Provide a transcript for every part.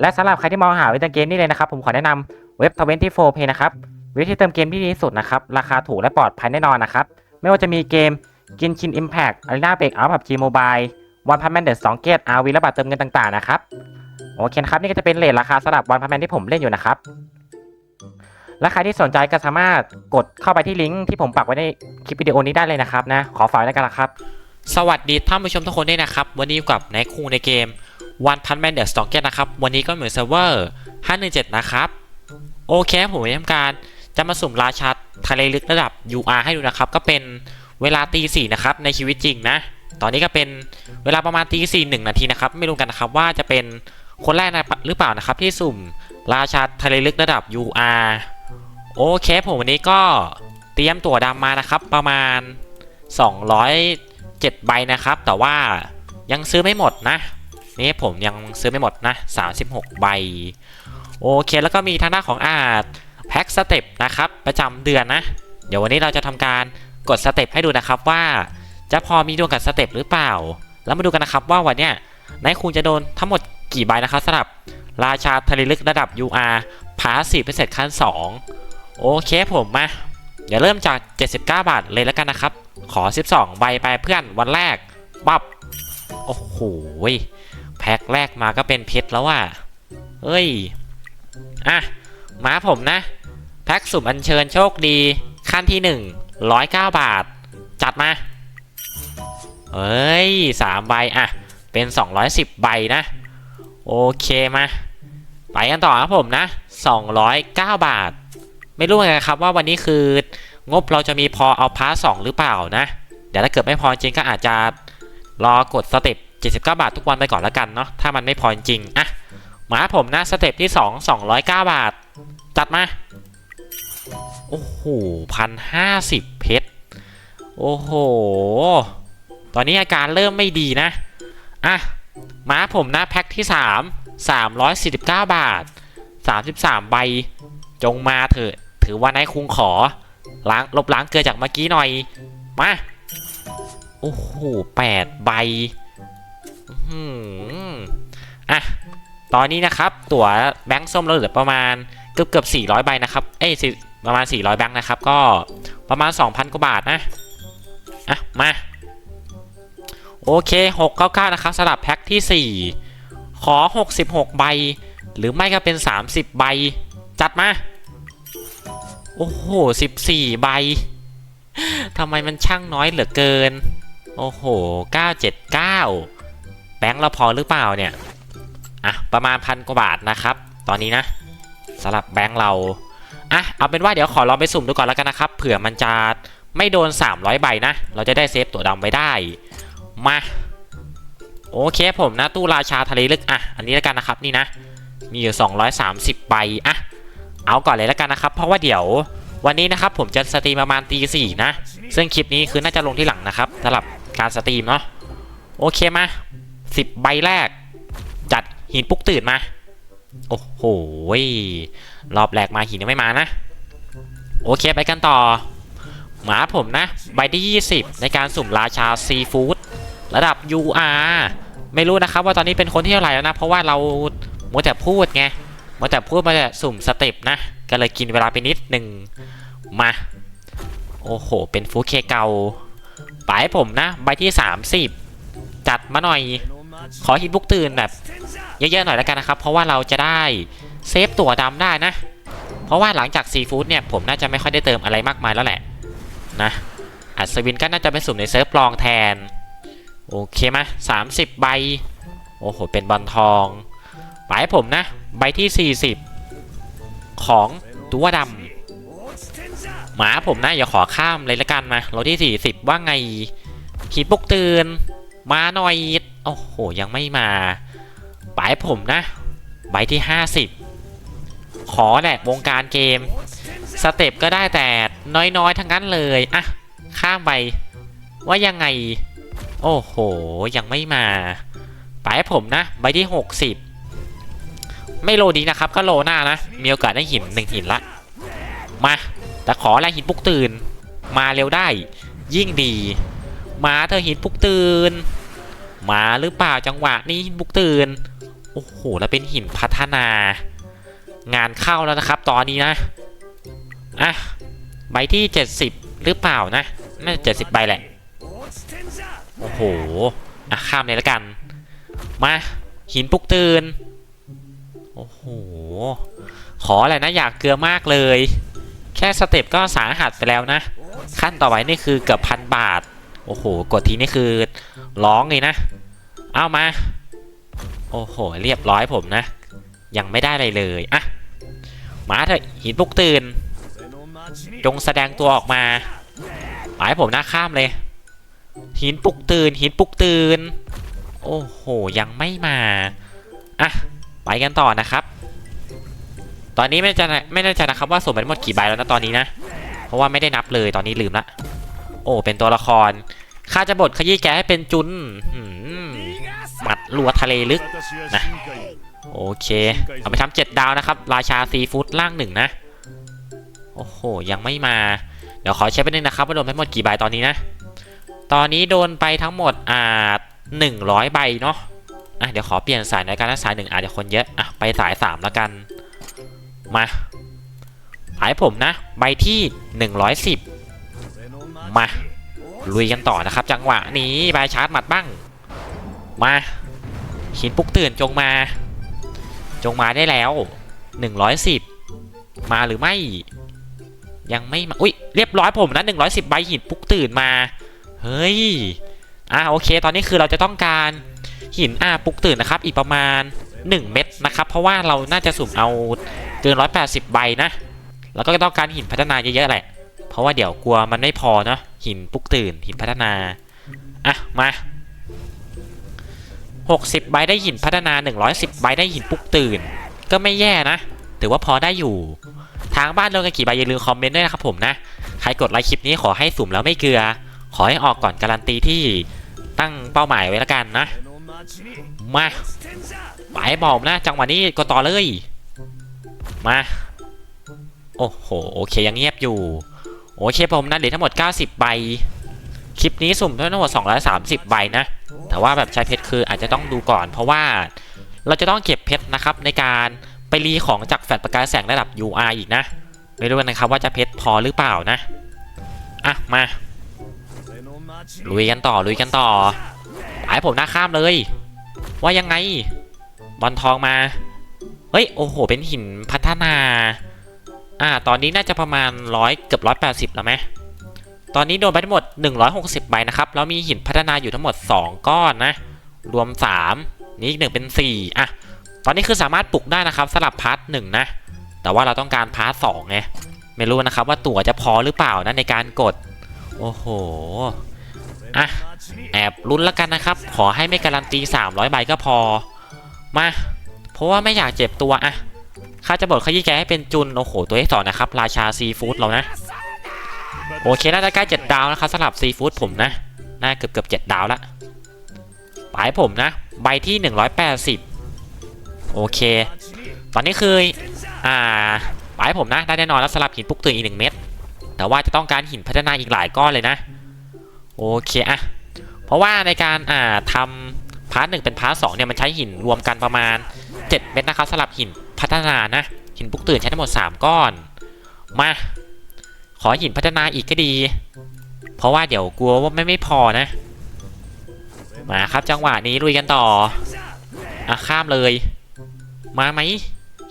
และสำหรับใครที่มองหาเว็บเติมเกมนี่เลยนะครับ ผมขอแนะนำเว็บ 24 Pay นะครับเว็บที่เติมเกมที่ดีที่สุดนะครับ ราคาถูกและปลอดภัยแน่นอนนะครับ ไม่ว่าจะมีเกมกินชิน Impact Arena Break Out PUBG Mobile One Punch Man The Song Gate RV และบัตรเติมเงินต่างๆนะครับโอเคนะครับนี่ก็จะเป็นเลทราคาสำหรับ One Punch Man ที่ผมเล่นอยู่นะครับและใครที่สนใจก็สามารถกดเข้าไปที่ลิงก์ที่ผมปักไว้ในคลิปวิดีโอนี้ได้เลยนะครับนะขอฝากไว้กันละครับ สวัสดีท่านผู้ชมทุกคนด้วยนะครับ วันนี้กับนายคุงในเกม One Punch Man The Strongest นะครับ วันนี้ก็เหมือนเซิร์ฟเวอร์517 นะครับ โอเคผมจะทำการจะมาสุ่มราชาทะเลลึกระดับ UR ให้ดูนะครับ ก็เป็นเวลาตีสี่นะครับในชีวิตจริงนะ ตอนนี้ก็เป็นเวลาประมาณตีสี่หนึ่งนาทีนะครับ ไม่รู้กันนะครับว่าจะเป็นคนแรกนะหรือเปล่านะครับ ที่สุ่มราชาทะเลลึกระดับ UR โอเคผมวันนี้ก็เตรียมตั๋วดำมานะครับ ประมาณ 207 ใบนะครับ แต่ว่ายังซื้อไม่หมดนะ นี่ผมยังซื้อไม่หมดนะ36 ใบ โอเคแล้วก็มีทางด้านของอาจแพ็กสเต็ปนะครับ ประจำเดือนนะ เดี๋ยววันนี้เราจะทำการกดสเต็ปให้ดูนะครับว่าจะพอมีดวงกับสเต็ปหรือเปล่า แล้วมาดูกันนะครับว่าวันเนี้ยนายคุณจะโดนทั้งหมดกี่ใบนะครับสำหรับราชาทะเลลึกระดับ UR พาสีพิเศษขั้น 2 โอเคผมมา เดี๋ยวเริ่มจาก 79 บาทเลยแล้วกันนะครับ ขอ 12 ใบไปเพื่อนวันแรก ปับโอ้โห แพ็คแรกมาก็เป็นเพชรแล้วว่ะเอ้ย อะมาผมนะ แพ็คสุ่มอัญเชิญโชคดี ขั้นที่1 109บาท จัดมา เอ้ย3ใบ อะ เป็น210ใบนะ โอเคมา ไปกันต่อครับผมนะ209บาท ไม่รู้เหมือนกันครับว่าวันนี้คืองบเราจะมีพอเอาพาร์ทสองหรือเปล่านะ เดี๋ยวถ้าเกิดไม่พอจริงก็อาจจะรอกดสเต็ป 79 บาททุกวันไปก่อนแล้วกันเนาะถ้ามันไม่พอจริงอะมาผมนะสเต็ปที่ 2 209 บาท จัดมา โอ้โหพันห้าสิบเพชรโอ้โห ตอนนี้อาการเริ่มไม่ดีนะ อะมาผมนะแพ็คที่ 3 349 บาท 33 ใบ จงมาเถอะ ถือว่านายคุงขอ ล้างลบล้างเกลือจากเมื่อกี้หน่อย มา โอ้โหแปดใบ อะ ตอนนี้นะครับ ตั๋วแบงค์ส้มเราเหลือประมาณเกือบเกือบ400ใบนะครับ เอ้ยประมาณ 400 แบงค์นะครับ ก็ประมาณ 2,000 กว่าบาทนะ อะ มา โอเค 699 นะครับสลับแพ็คที่ 4 ขอ 66 ใบ หรือไม่ก็เป็น 30 ใบ จัดมา โอ้โห 14 ใบทำไมมันช่างน้อยเหลือเกิน โอ้โห 979แบงค์เราพอหรือเปล่าเนี่ยอะประมาณพันกว่าบาทนะครับ ตอนนี้นะสำหรับแบงค์เราอะเอาเป็นว่าเดี๋ยวขอลองไปสุ่มดูก่อนแล้วกันนะครับเผื่อมันจะไม่โดน 300 ใบนะ เราจะได้เซฟตัวดำไว้ได้ มาโอเคผมนะตู้ราชาทะเลลึกอะอันนี้แล้วกันนะครับนี่นะ มีอยู่ 230 ใบอะเอาก่อนเลยแล้วกันนะครับ เพราะว่าเดี๋ยววันนี้นะครับผมจะสตรีมประมาณตีสี่นะ ซึ่งคลิปนี้คือน่าจะลงที่หลังนะครับสำหรับการสตรีมเนาะโอเคมา สิบใบแรก จัดหินปุกตื่นมา โอ้โหรอบแรกมาหินยังไม่มานะ โอเคไปกันต่อ หมาผมนะ ใบที่ 20 ในการสุ่มราชาซีฟู้ดระดับ UR ไม่รู้นะครับว่าตอนนี้เป็นคนที่เท่าไหร่แล้วนะ เพราะว่าเรามัวแต่พูดไงมาแต่พูดมาแต่สุ่มสเต็ปนะ ก็เลยกินเวลาไปนิดหนึ่งมา โอ้โห เป็นฟูเคเกาไปให้ผมนะ ใบที่ 30 จัดมาหน่อย ขอฮิตบุกตื่นแบบเยอะๆหน่อยแล้วกันนะครับ เพราะว่าเราจะได้เซฟตัวดำได้นะ เพราะว่าหลังจากซีฟู้ดเนี่ยผมน่าจะไม่ค่อยได้เติมอะไรมากมายแล้วแหละนะอัศวินก็น่าจะไปสุ่มในเซิร์ฟปลองแทน โอเคไหมสามสิบใบ โอ้โห เป็นบอลทองไปให้ผมนะ ใบที่ 40 ของตัวดำหมาผมนะ อย่าขอข้ามเลยละกันมาเราที่ 40 ว่าไงขีดปุกตื่นมาหน่อย โอ้โห ยังไม่มาไปให้ผมนะ ใบที่ 50 ขอแหละวงการเกม สเต็ปก็ได้แต่น้อยๆ ทั้งนั้นเลยอะข้ามไป ว่ายังไง โอ้โห ยังไม่มาไปให้ผมนะ ใบที่ 60 ไม่โลดีนะครับ ก็โลหน้านะ มีโอกาสได้หินหนึ่งหินละ มา แต่ขออะไรหินปุกตื่น มาเร็วได้ ยิ่งดี มาเธอหินปุกตื่น มาหรือเปล่าจังหวะนี้หินปุกตื่น โอ้โห แล้วเป็นหินพัฒนา งานเข้าแล้วนะครับ ตอนนี้นะ อะ ใบที่ 70 หรือเปล่านะ น่าจะ70 ใบแหละ โอ้โห อะ ข้ามเลยแล้วกัน มา หินปุกตื่น โอ้โห ขออะไรนะ อยากเกลือมากเลย แค่สเต็ปก็สาหัสไปแล้วนะ ขั้นต่อไปนี่คือเกือบพันบาท โอ้โห กดทีนี่คือ ร้องเลยนะ เอามา โอ้โห เรียบร้อยผมนะ ยังไม่ได้อะไรเลยอะมาเถอะหินปุกตื่น จงแสดงตัวออกมาหมายผมหน้าข้ามเลย หินปุกตื่น หินปุกตื่น โอ้โห ยังไม่มาอะไปกันต่อนะครับ ตอนนี้ไม่แน่ใจไม่แน่ใจนะครับว่าสมไปทั้งหมดกี่ใบแล้วนะตอนนี้นะ เพราะว่าไม่ได้นับเลยตอนนี้ลืมละ โอ้ เป็นตัวละคร ข้าจะบทขยี้แกให้เป็นจุนหืมหมัดรัวทะเลลึกนะโอเค เอาไปทำเจ็ดดาวนะครับ ราชาซีฟู้ดล่างหนึ่งนะ โอ้โห ยังไม่มา เดี๋ยวขอเช็คไปนึงนะครับว่าโดนไปหมดกี่ใบตอนนี้นะ ตอนนี้โดนไปทั้งหมดอ่าหนึ่งร้อยใบเนาะอะเดี๋ยวขอเปลี่ยนสายในอยการนะสายหนึ่งอาจจะคนเยอะอะไปสายสามแล้วกัน มาหายผมนะ ใบที่หนึ่งร้อยสิบมา ลุยกันต่อนะครับ จังหวะนี้ใบชาร์จหมัดบ้างมาหินปุกตื่นจงมา จงมาได้แล้ว 110 มาหรือไม่ยังไม่มาอุ้ยเรียบร้อยผมนะ110 ใบหินปุกตื่นมา เฮ้ยอ่าโอเค ตอนนี้คือเราจะต้องการหินอ่าปุกตื่นนะครับ อีกประมาณ 1 เม็ดนะครับ เพราะว่าเราน่าจะสุ่มเอาเกิน180 ใบนะ แล้วก็ต้องการหินพัฒนาเยอะๆแหละ เพราะว่าเดี๋ยวกลัวมันไม่พอเนาะหินปุกตื่นหินพัฒนา อะ มา 60 ใบได้หินพัฒนา 110 ใบได้หินปุกตื่น ก็ไม่แย่นะ ถือว่าพอได้อยู่ ทางบ้านโดนกันกี่ใบอย่าลืมคอมเมนต์ด้วยนะครับผมนะ ใครกดไลค์คลิปนี้ขอให้สุ่มแล้วไม่เกลือ ขอให้ออกก่อนการันตีที่ตั้งเป้าหมายไว้แล้วกันนะ มาไปบอกนะ จังหวะนี้ก็ต่อเลย มา โอ้โห โอเคยังเงียบอยู่ โอเคผมนะเหลือทั้งหมด 90 ใบ คลิปนี้สุ่มทั้งหมด 230 ใบนะ แต่ว่าแบบใช้เพชรคืออาจจะต้องดูก่อน เพราะว่าเราจะต้องเก็บเพชรนะครับในการไปรีของจากแฟลชประกายแสงระดับ UR อีกนะ ไม่รู้นะครับว่าจะเพชรพอหรือเปล่านะ อะ มา ลุยกันต่อ ลุยกันต่อไปผมหน้าข้ามเลย ว่ายังไง บอลทองมา เฮ้ย โอ้โห เป็นหินพัฒนา อ่า ตอนนี้น่าจะประมาณร้อยเกือบร้อยแปดสิบแล้วไหมตอนนี้โดนไปทั้งหมด 160ใบนะครับ แล้วมีหินพัฒนาอยู่ทั้งหมด 2 ก้อนนะ รวม 3 นี่อีกหนึ่งเป็น 4 อะ ตอนนี้คือสามารถปลุกได้นะครับสลับพาร์ทหนึ่งนะ แต่ว่าเราต้องการพาร์ทสองไง ไม่รู้นะครับว่าตั๋วจะพอหรือเปล่านะในการกด โอ้โห อะ แอบลุ้นแล้วกันนะครับ ขอให้ไม่การันตี 300ใบก็พอ มา เพราะว่าไม่อยากเจ็บตัวอะ ข้าจะบอกขยี้แกให้เป็นจุน โอ้โห ตัวที่สองนะครับ ราชาซีฟู้ดเรานะ โอเค น่าจะใกล้เจ็ดดาวนะครับสำหรับซีฟู้ดผมนะ น่าเกือบเกือบเจ็ดดาวละปลายผมนะ ใบที่180โอเค ตอนนี้คือ อ่าปลายผมนะ ได้แน่นอนแล้วสำหรับหินปุกตื่นอีกหนึ่งเม็ด แต่ว่าจะต้องการหินพัฒนาอีกหลายก้อนเลยนะ โอเคอะเพราะว่าในการอ่าทำพาร์ทหนึ่งเป็นพาร์ทสองเนี่ยมันใช้หินรวมกันประมาณ 7 เม็ดนะครับสำหรับหิน พัฒนานะ หินปลุกตื่นใช้ทั้งหมด 3 ก้อน มา ขอหินพัฒนาอีกก็ดี เพราะว่าเดี๋ยวกลัวว่าไม่ไม่พอนะ มาครับจังหวะนี้ลุยกันต่ออะข้ามเลย มาไหม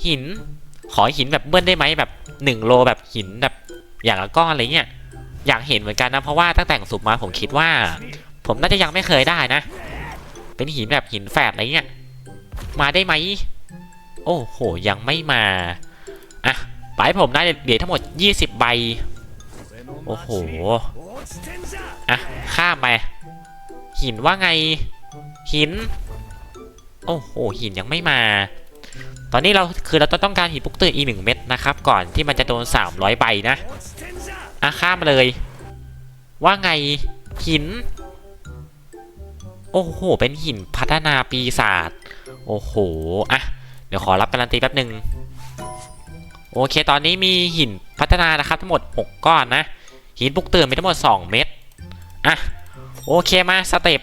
หิน ขอหินแบบเบิ้ลได้ไหมแบบ1โลแบบหินแบบอย่างละก้อนอะไรเงี้ยอยากเห็นเหมือนกันนะเพราะว่าตั้งแต่งสุบมาผมคิดว่า ผมน่าจะยังไม่เคยได้นะ เป็นหินแบบหินแฝดอะไรเงี้ยมาได้ไหม โอ้โห ยังไม่มา อะไปผมได้เหรียญทั้งหมด 20 ใบ โอ้โห อะ ข้ามไป หินว่าไง หิน โอ้โห หินยังไม่มา ตอนนี้เราคือเราต้องการหินปุกตื่นอีกหนึ่งเม็ดนะครับ ก่อนที่มันจะโดน 300 ใบนะ อะ ข้ามมาเลย ว่าไง หิน โอ้โห เป็นหินพัฒนาปีศาจ โอ้โห อะ ดี๋ยวขอรับการันตีแป๊บหนึ่งโอเค ตอนนี้มีหินพัฒนานะครับ ทั้งหมด 6 ก้อนนะ หินปลุกเตื่นมีทั้งหมด 2 เม็ดอะโอเคมาสเต็ป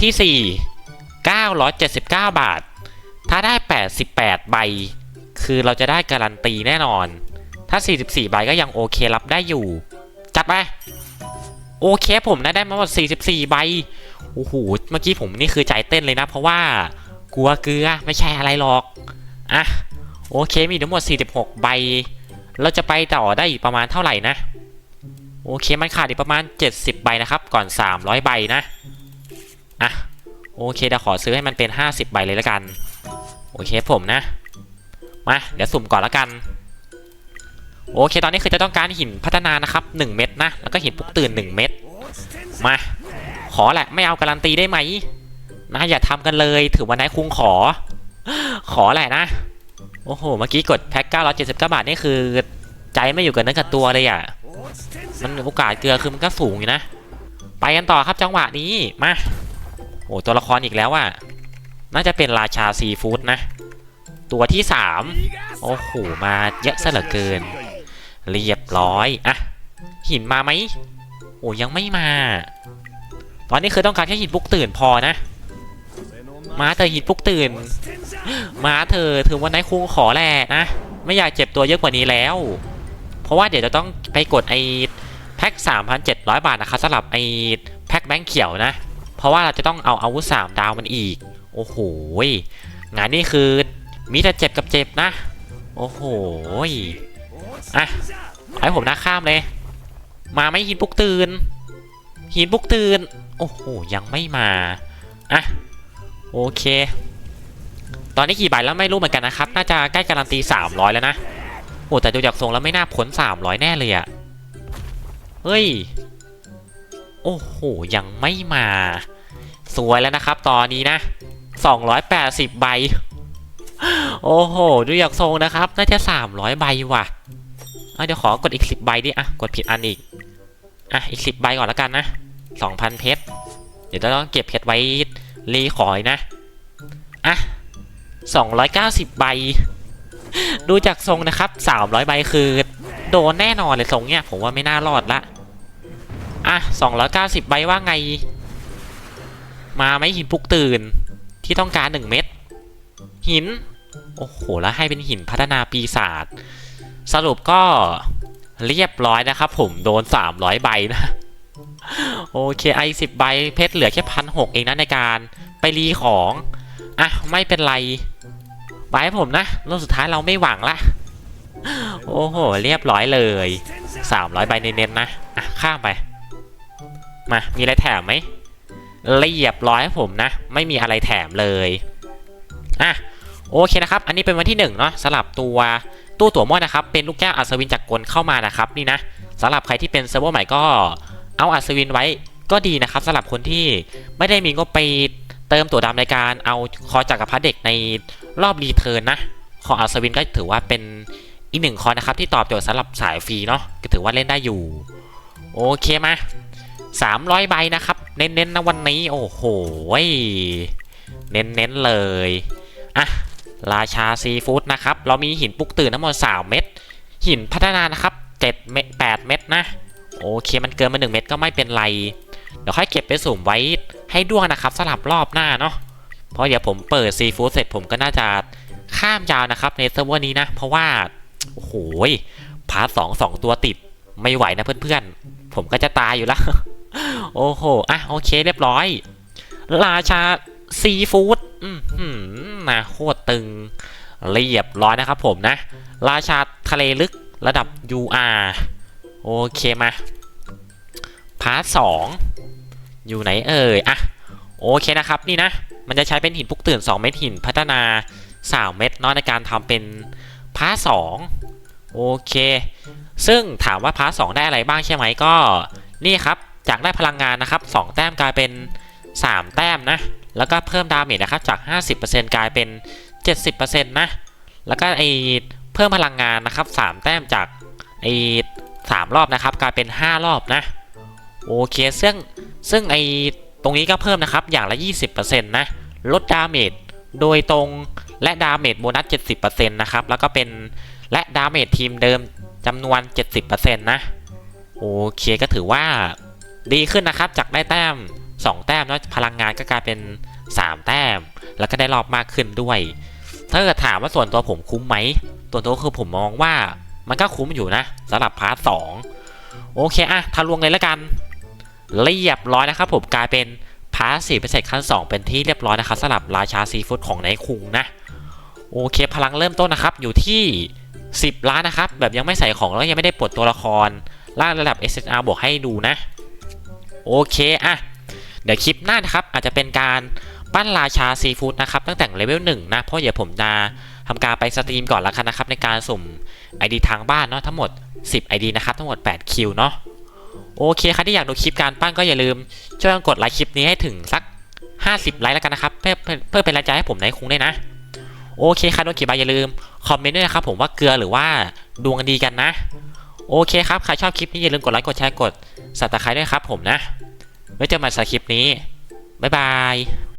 ที่ 4 979 บาท ถ้าได้ 88 ใบ คือเราจะได้การันตีแน่นอน ถ้า 44 ใบก็ยังโอเครับได้อยู่ จัดไป โอเคผมนะได้มาหมด 44 ใบ โอ้โห เมื่อกี้ผมนี่คือใจเต้นเลยนะ เพราะว่า กลัวเกลือไม่ใช่อะไรหรอกอะโอเคมีทั้งหมด 46 ใบ เราจะไปต่อได้อีกประมาณเท่าไหร่นะ โอเคมันขาดอีกประมาณ 70 ใบนะครับ ก่อน 300 ใบนะอะโอเคเดี๋ยวขอซื้อให้มันเป็น 50 ใบเลยละกัน โอเคผมนะ มา เดี๋ยวสุ่มก่อนละกัน โอเคตอนนี้คือจะต้องการหินพัฒนานะครับ 1 เม็ดนะ แล้วก็หินปุกตื่น 1 เม็ดมา ขอแหละไม่เอาการันตีได้ไหม นะอย่าทำกันเลยถือว่านายคุงขอ ขอแหละนะ โอ้โห เมื่อกี้กดแพ็ค979 บาทนี่คือ ใจไม่อยู่กับเนื้อกับตัวเลยอะ มันโอกาสเกลือคือมันก็สูงอยู่นะ ไปกันต่อครับจังหวะนี้มาโอ้ตัวละครอีกแล้วอะ น่าจะเป็นราชาซีฟู้ดนะ ตัวที่3โอ้โหมาเยอะซะเหลือเกิน เรียบร้อยอะหินมาไหมโอ้ยังไม่มา ตอนนี้คือต้องการแค่หินปุกตื่นพอนะ ม้าเธอหินปลุกตื่น ม้าเธอถือวันไหนคุงขอแหละนะ ไม่อยากเจ็บตัวเยอะกว่านี้แล้ว เพราะว่าเดี๋ยวจะต้องไปกดไอ้แพ็ค3,700 บาทนะครับสำหรับไอ้แพ็คแบงค์เขียวนะ เพราะว่าเราจะต้องเอาอาวุธ3ดาวมันอีก โอ้โหงานนี้คือมีแต่เจ็บกับเจ็บนะ โอ้โหอะให้ผมนะข้ามเลย มาไม่หินปลุกตื่นหินปลุกตื่นโอ้โหยังไม่มาอะ โอเค ตอนนี้กี่ใบแล้วไม่รู้เหมือนกันนะครับ น่าจะใกล้การันตี 300 แล้วนะ โอ้แต่ดูจากทรงแล้วไม่น่าพ้น300 แน่เลยอะเฮ้ย โอ้โห ยังไม่มา สวยแล้วนะครับ ตอนนี้นะ 280 ใบ โอ้โห ดูจากทรงนะครับ น่าจะ 300 ใบว่ะเอาเดี๋ยวขอกดอีก 10 ใบดิอะกดผิดอันอีก อะ อีก 10 ใบก่อนแล้วกันนะ 2,000 เพชร เดี๋ยวจะต้องเก็บเพชรไว้ รีขอยนะ อะ 290 ใบ ดูจากทรงนะครับ 300 ใบคือ โดนแน่นอนเลยทรงเนี้ย ผมว่าไม่น่ารอดละ อะ 290 ใบว่าไง มาไหมหินปลุกตื่น ที่ต้องการ 1 เม็ด หิน โอ้โห แล้วให้เป็นหินพัฒนาปีศาจ สรุปก็เรียบร้อยนะครับผม โดน 300 ใบนะโอเคไอสิบใบเพชรเหลือแค่พันหกเองนะในการ ไปรีของ อะ ไม่เป็นไรไว้ผมนะรอบสุดท้ายเราไม่หวังละ โอ้โห เรียบร้อยเลย 300ใบเน้นๆนะ อะ ข้ามไป มา มีอะไรแถมไหมเรียบร้อยผมนะ ไม่มีอะไรแถมเลย อะ โอเคนะครับ อันนี้เป็นวันที่หนึ่งเนาะสลับตัวตู้ตั๋วม่วนนะครับ เป็นลูกแก้วอัศวินจากกลเข้ามานะครับ นี่นะสำหรับใครที่เป็นเซิร์ฟเวอร์ใหม่ก็เอาอัศวินไว้ก็ดีนะครับสำหรับคนที่ไม่ได้มีงบไป เติมตัวดำในการเอาคอจักรพรรดิเด็กในรอบรีเทิร์นนะคออัศวินก็ถือว่าเป็นอีกหนึ่งคอนะครับที่ตอบโจทย์สำหรับสายฟรีเนาะก็ถือว่าเล่นได้อยู่ โอเคมา300 ใบนะครับ เน้นๆนะวันนี้ โอ้โหเน้นๆเลยอะราชาซีฟู้ดนะครับ เรามีหินปุกตื่นทั้งหมด3เม็ดหินพัฒนานะครับ7เม็ด8เม็ดนะ โอเคมันเกินมา 1 เม็ดก็ไม่เป็นไร เดี๋ยวค่อยเก็บไปสุ่มไว้ให้ด้วงนะครับสลับรอบหน้าเนาะเพราะเดี๋ยวผมเปิดซีฟู้ดเสร็จผมก็น่าจะข้ามยาวนะครับในเซิร์ฟเวอร์นี้นะ เพราะว่าโอ้โหพาร์ทสองสองตัวติดไม่ไหวนะเพื่อนๆ ผมก็จะตายอยู่แล้ว โอ้โหอะโอเคเรียบร้อย ราชาซีฟู้ดอืมนะโคตรตึงเรียบร้อยนะครับผมนะ ราชาทะเลลึกระดับ UR โอเคมา พาร์ทสอง อยู่ไหนเอ่ยอะโอเคนะครับนี่นะ มันจะใช้เป็นหินปลุกตื่น 2 เม็ดหินพัฒนา 3 เม็ดนาะในการทำเป็นพาร์ทสองโอเค ซึ่งถามว่าพาร์ทสองได้อะไรบ้างใช่ไหมก็นี่ครับจากได้พลังงานนะครับ 2 แต้มกลายเป็น 3 แต้มนะ แล้วก็เพิ่มดาเมจนะครับจาก 50%กลายเป็น 70%นะแล้วก็ไอเพิ่มพลังงานนะครับ 3 แต้มจากไอสามรอบนะครับ กลายเป็น 5 รอบนะ โอเคซึ่งซึ่งไอตรงนี้ก็เพิ่มนะครับ อย่างละ 20%นะลดดาเมจโดยตรงและดาเมจโบนัส 70%นะครับ แล้วก็เป็นและดาเมจทีมเดิมจำนวน 70%นะโอเคก็ถือว่าดีขึ้นนะครับ จากได้แต้ม 2 แต้มแล้วพลังงานก็กลายเป็น 3 แต้ม แล้วก็ได้รอบมากขึ้นด้วย ถ้าเกิดถามว่าส่วนตัวผมคุ้มไหมส่วนตัวคือผมมองว่ามันก็คุ้มอยู่นะสำหรับพาร์ทสองโอเคอะทะลวงเลยแล้วกัน เรียบร้อยนะครับผมกลายเป็นพาร์ทสี่เป็นเสร็จขั้น 2 เป็นที่เรียบร้อยนะครับสำหรับราชาซีฟู้ดของนายคุงนะ โอเคพลังเริ่มต้นนะครับ อยู่ที่ 10 ล้านนะครับ แบบยังไม่ใส่ของแล้วยังไม่ได้ปลดตัวละครล่างระดับ SSR บวกให้ดูนะ โอเคอะเดี๋ยวคลิปหน้านะครับ อาจจะเป็นการปั้นราชาซีฟู้ดนะครับตั้งแต่เลเวลหนึ่งนะ เพราะเดี๋ยวผมจะทำการไปสตรีมก่อนละกันนะครับ ในการสุ่ม ID ทางบ้านเนาะทั้งหมด 10 ID นะครับ ทั้งหมด 8 คิวเนาะ โอเคใครที่อยากดูคลิปการปั้นก็อย่าลืม ช่วยกดไลค์คลิปนี้ให้ถึงสัก 50 ไลค์แล้วกันนะครับ เพื่อเพื่อเป็นแรงใจให้ผมในคุงได้วยนะ โอเคครับโดนกี่บาอย่าลืมคอมเมนต์ด้วยนะครับผมว่าเกลือหรือว่าดวงดีกันนะ โอเคครับใครชอบคลิปนี้อย่าลืมกดไลค์กดแชร์กดสับตะไคร้ด้วยครับผมนะไว้เจอกันใหม่สักคลิปนี้บ๊ายบาย